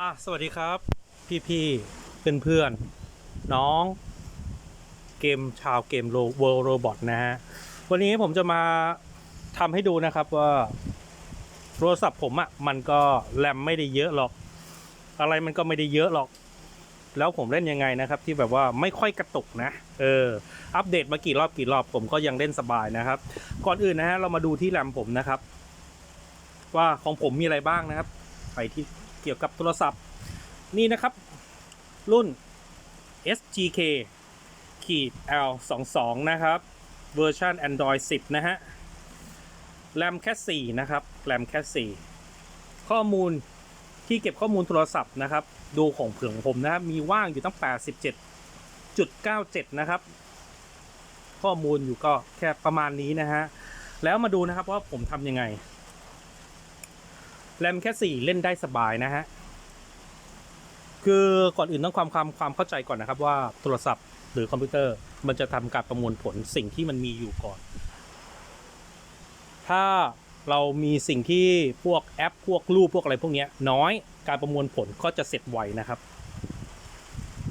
อะสวัสดีครับ พี่พี่เพื่อนเพื่อนน้อง เกมชาวเกมโรเวิร์โรบอทนะฮะ วันนี้ผมจะมาทำให้ดูนะครับว่าโทรศัพท์ผมอะ่ะมันก็แรมไม่ได้เยอะหรอก อะไรมันก็ไม่ได้เยอะหรอก แล้วผมเล่นยังไงนะครับ ที่แบบว่าไม่ค่อยกระตุกนะ เออ อัปเดตมากี่รอบกี่รอบผมก็ยังเล่นสบายนะครับ ก่อนอื่นนะฮะเรามาดูที่แรมผมนะครับ ว่าของผมมีอะไรบ้างนะครับ ไปที่ เกี่ยวกับโทรศัพท์ นี่นะครับ รุ่น SGK ขีด L 2 2 นะครับ เวอร์ชัน Android 10 นะฮะ แรมแค่ 4 นะครับ แรมแค่ 4 ข้อมูลที่เก็บข้อมูลโทรศัพท์นะครับ ดูของเผื่องผมนะครับ มีว่างอยู่ตั้ง 87.97 นะครับ ข้อมูลอยู่ก็แค่ประมาณนี้นะฮะ แล้วมาดูนะครับว่าผมทำยังไง แรมแค่ 4 เล่นได้สบายนะฮะ คือก่อนอื่นต้องความความความเข้าใจก่อนนะครับว่าโทรศัพท์หรือคอมพิวเตอร์มันจะทำการประมวลผลสิ่งที่มันมีอยู่ก่อน ถ้าเรามีสิ่งที่พวกแอป พวกรูปพวกอะไรพวกนี้น้อยการประมวลผลก็จะเสร็จไวนะครับ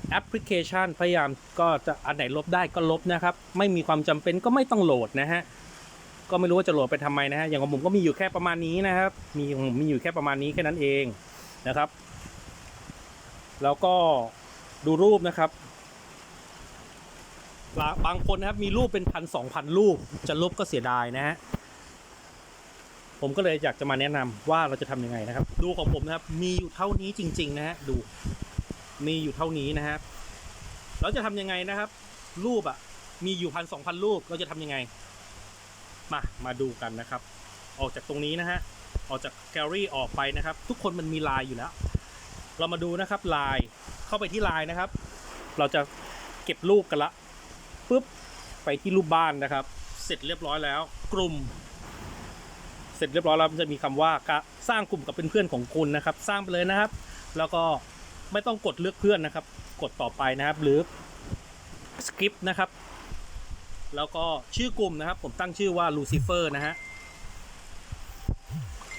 แอปพลิเคชันพยายามก็จะอันไหนลบได้ก็ลบนะครับ ไม่มีความจำเป็นก็ไม่ต้องโหลดนะฮะ ก็ไม่รู้ว่าจะโหลดไปทำไมนะฮะอย่างของผมก็มีอยู่แค่ประมาณนี้นะครับ มีของผมมีอยู่แค่ประมาณนี้แค่นั้นเองนะครับ แล้วก็ดูรูปนะครับ บางคนนะครับมีรูปเป็นพันสองพันรูปจะลบก็เสียดายนะฮะผมก็เลยอยากจะมาแนะนำว่าเราจะทำยังไงนะครับ ดูของผมนะครับ มีอยู่เท่านี้จริง ๆ นะฮะดู มีอยู่เท่านี้นะครับ เราจะทำยังไงนะครับ รูปอะมีอยู่พันสองพันรูปเราจะทำยังไง มา มาดูกันนะครับ ออกจากตรงนี้นะฮะ ออกจากแกลลี่ออกไปนะครับ ทุกคนมันมีลน์อยู่แล้ว เรามาดูนะครับลน์เข้าไปที่ลน์นะครับ เราจะเก็บรูปกันละปุ๊บ ไปที่รูปบ้านนะครับ เสร็จเรียบร้อยแล้ว กลุ่ม เสร็จเรียบร้อยแล้วมันจะมีคำว่าสร้างกลุ่มกับเพื่อนๆของคุณนะครับ สร้างไปเลยนะครับ แล้วก็ไม่ต้องกดเลือกเพื่อนนะครับ กดต่อไปนะครับ หรือสคริปต์นะครับ แล้วก็ชื่อกลุ่มนะครับ ผมตั้งชื่อว่าลูซิเฟอร์นะฮะ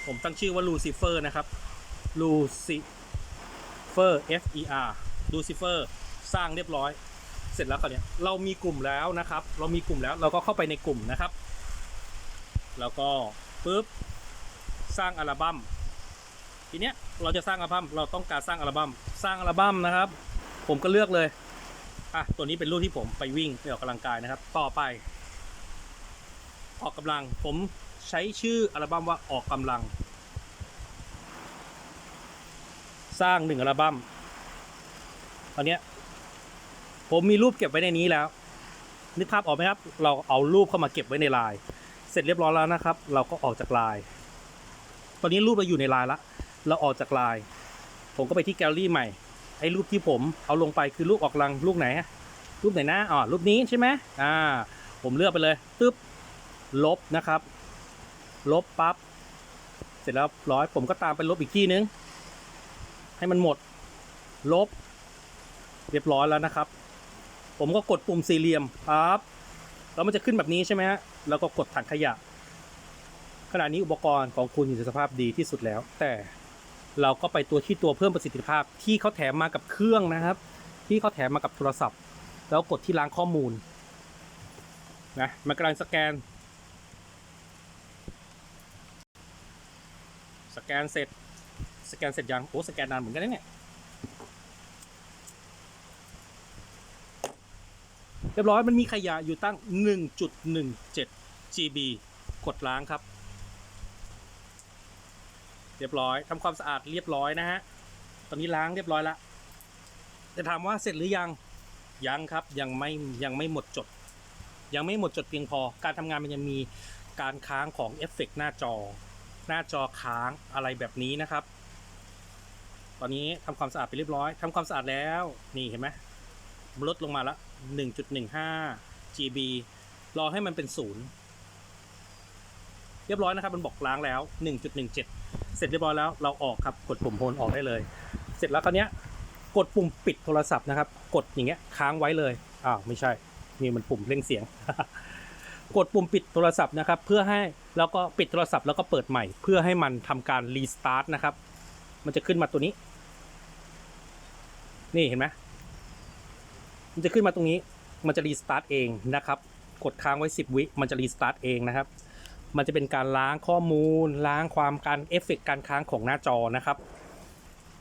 ผมตั้งชื่อว่าลูซิเฟอร์นะครับลูซิเฟอร์ F E R ลูซิเฟอร์สร้างเรียบร้อย เสร็จแล้วคราวเนี้ยเรามีกลุ่มแล้วนะครับ เรามีกลุ่มแล้วเราก็เข้าไปในกลุ่มนะครับ แล้วก็ปุ๊บสร้างอัลบั้มทีเนี้ยเราจะสร้างอัลบั้มเราต้องการสร้างอัลบั้มสร้างอัลบั้มนะครับ ผมก็เลือกเลย อะตัวนี้เป็นรุ่นที่ผมไปวิ่งไปออกกำลังกายนะครับ ต่อไป ออกกำลังผมใช้ชื่ออัลบั้มว่าออกกำลัง สร้างหนึ่งอัลบั้มตอนเนี้ยผมมีรูปเก็บไว้ในนี้แล้วนึกภาพออกไหมครับ เราเอารูปเข้ามาเก็บไว้ในไลน์เสร็จเรียบร้อยแล้วนะครับ เราก็ออกจากไลน์ตอนนี้รูปเราอยู่ในไลน์ละ เราออกจากไลน์ผมก็ไปที่แกลเลอรี่ใหม่ ไอ้รูปที่ผมเอาลงไปคือรูปออกลังรูปไหนรูปไหนนะอ๋อรูปนี้ใช่ไหมอ่า ผมเลือกไปเลยตึ๊บลบนะครับ ลบปั๊บเสร็จแล้วร้อยผมก็ตามไปลบอีกที่นึง ให้มันหมด ลบ เรียบร้อยแล้วนะครับ ผมก็กดปุ่มสี่เหลี่ยมปั๊บแล้วมันจะขึ้นแบบนี้ใช่ไหมฮะแล้วก็กดถังขยะขณะนี้อุปกรณ์ของคุณอยู่ในสภาพดีที่สุดแล้ว แต่ เราก็ไปตัวที่ตัวเพิ่มประสิทธิภาพที่เขาแถมมากับเครื่องนะครับ ที่เขาแถมมากับโทรศัพท์ แล้วกดที่ล้างข้อมูลนะมันกำลังสแกน สแกนเสร็จสแกนเสร็จยังโอ้สแกนนานเหมือนกันเนี่ยเรียบร้อยมันมีขยะอยู่ตั้ง 1.17 GB กดล้างครับ รียบร้อยทำความสะอาดเรียบร้อยนะฮะตอนนี้ล้างเรียบร้อยละจะถามว่าเสร็จหรือยังยังครับยังไม่ยังไม่หมดจด ยังไม่หมดจดเพียงพอ การทำงานมันยังมีการค้างของเอฟเฟกต์หน้าจอ หน้าจอค้างอะไรแบบนี้นะครับ ตอนนี้ทำความสะอาดไปเรียบร้อยทำความสะอาดแล้วนี่เห็นไหมลดลงมาละ1.15 GB รอให้มันเป็นศูนย์เรียบร้อยนะครับ มันบอกล้างแล้ว 1.17 เสร็จเรียบร้อยแล้วเราออกครับกดปุ่มโฮนออกได้เลย เสร็จแล้วคราวนี้ยกดปุ่มปิดโทรศัพท์นะครับ กดอย่างเงี้ยค้างไว้เลยอ้าวไม่ใช่นี่มันปุ่มเร่งเสียง กดปุ่มปิดโทรศัพท์นะครับ เพื่อให้แล้วก็ปิดโทรศัพท์แล้วก็เปิดใหม่ เพื่อให้มันทำการรีสตาร์ทนะครับ มันจะขึ้นมาตัวนี้ นี่เห็นไหมมันจะขึ้นมาตรงนี้ มันจะรีสตาร์ทเองนะครับ กดค้างไว้ 10 วิ มันจะรีสตาร์ทเองนะครับ มันจะเป็นการล้างข้อมูล ล้างความการเอฟเฟกต์การค้างของหน้าจอนะครับ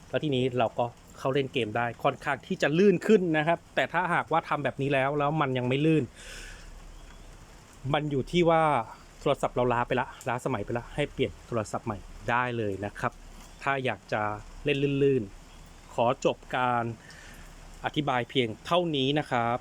แล้วทีนี้เราก็เข้าเล่นเกมได้ค่อนข้างที่จะลื่นขึ้นนะครับ แต่ถ้าหากว่าทำแบบนี้แล้วแล้วมันยังไม่ลื่น มันอยู่ที่ว่าโทรศัพท์เราล้าไปละล้าสมัยไปละให้เปลี่ยนโทรศัพท์ใหม่ได้เลยนะครับ ถ้าอยากจะเล่นลื่นๆขอจบการอธิบายเพียงเท่านี้นะครับ